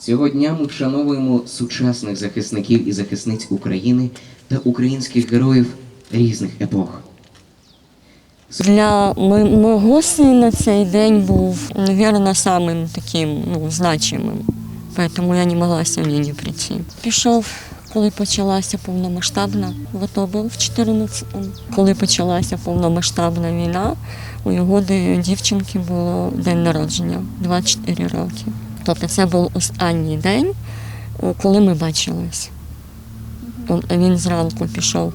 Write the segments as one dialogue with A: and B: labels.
A: Цього дня ми вшановуємо сучасних захисників і захисниць України та українських героїв різних епох.
B: Для мо- мого сина цей день був, мабуть, самим таким ну, значимим. Тому я не могла сьогодні не прийти. Пішов, коли почалася повномасштабна, в АТО був в 14-му. Коли почалася повномасштабна війна, у його дівчинки було день народження 24 роки. Тобто це був останній день, коли ми бачились. Він зранку пішов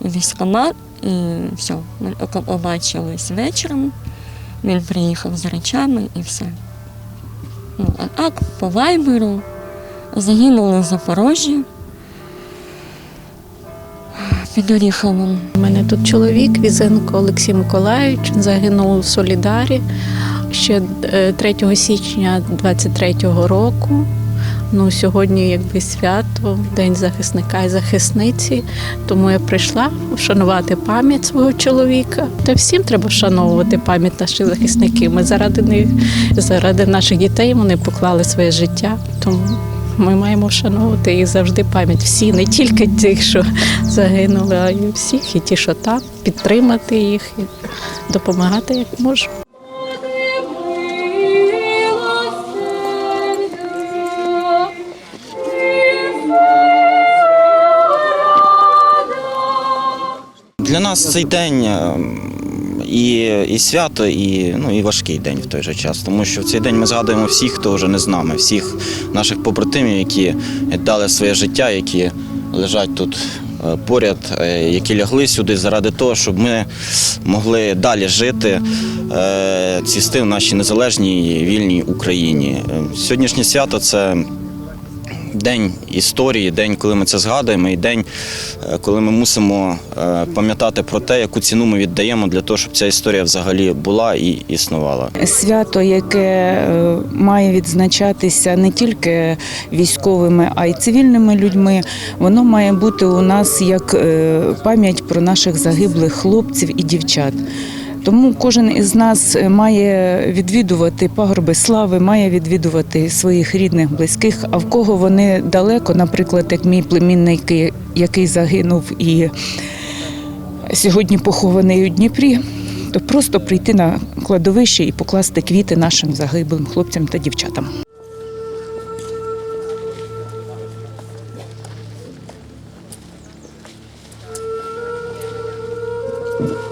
B: у військкомат, і все, ми побачились вечором. Він приїхав з речами і все. Ну, а так, по вайберу загинули в Запорожжі під Оріховом.
C: У мене тут чоловік Візенко Олексій Миколаївич загинув у Солідарі ще е, 3 січня 23-го року. Ну, сьогодні якби свято, День захисника і захисниці. Тому я прийшла вшанувати пам'ять свого чоловіка. Та всім треба вшановувати пам'ять наших захисників. Ми заради них, заради наших дітей вони поклали своє життя. Тому ми маємо вшановувати їх завжди пам'ять. Всі, не тільки тих, що загинули, а й всіх, і ті, що там, підтримати їх і допомагати як можемо.
D: Для нас цей день е, і, і свято, і, ну, і важкий день в той же час, тому що в цей день ми згадуємо всіх, хто вже не з нами, всіх наших побратимів, які дали своє життя, які лежать тут е, поряд, е, які лягли сюди заради того, щоб ми могли далі жити, цвісти в нашій незалежній вільній Україні. Сьогоднішнє свято це день історії, день, коли ми це згадуємо, і день, е, коли ми мусимо е, пам'ятати про те, яку ціну ми віддаємо для того, щоб ця історія взагалі була і існувала.
E: Свято, яке е, має відзначатися не тільки військовими, а й цивільними людьми, воно має бути у нас як пам'ять про наших загиблих хлопців і дівчат. Тому кожен із нас е, має відвідувати пагорби слави, має відвідувати своїх рідних, близьких. А в кого вони далеко, наприклад, як мій племінник, який загинув і сьогодні похований у Дніпрі, то просто прийти на кладовище і покласти квіти нашим загиблим хлопцям та дівчатам. Thank you.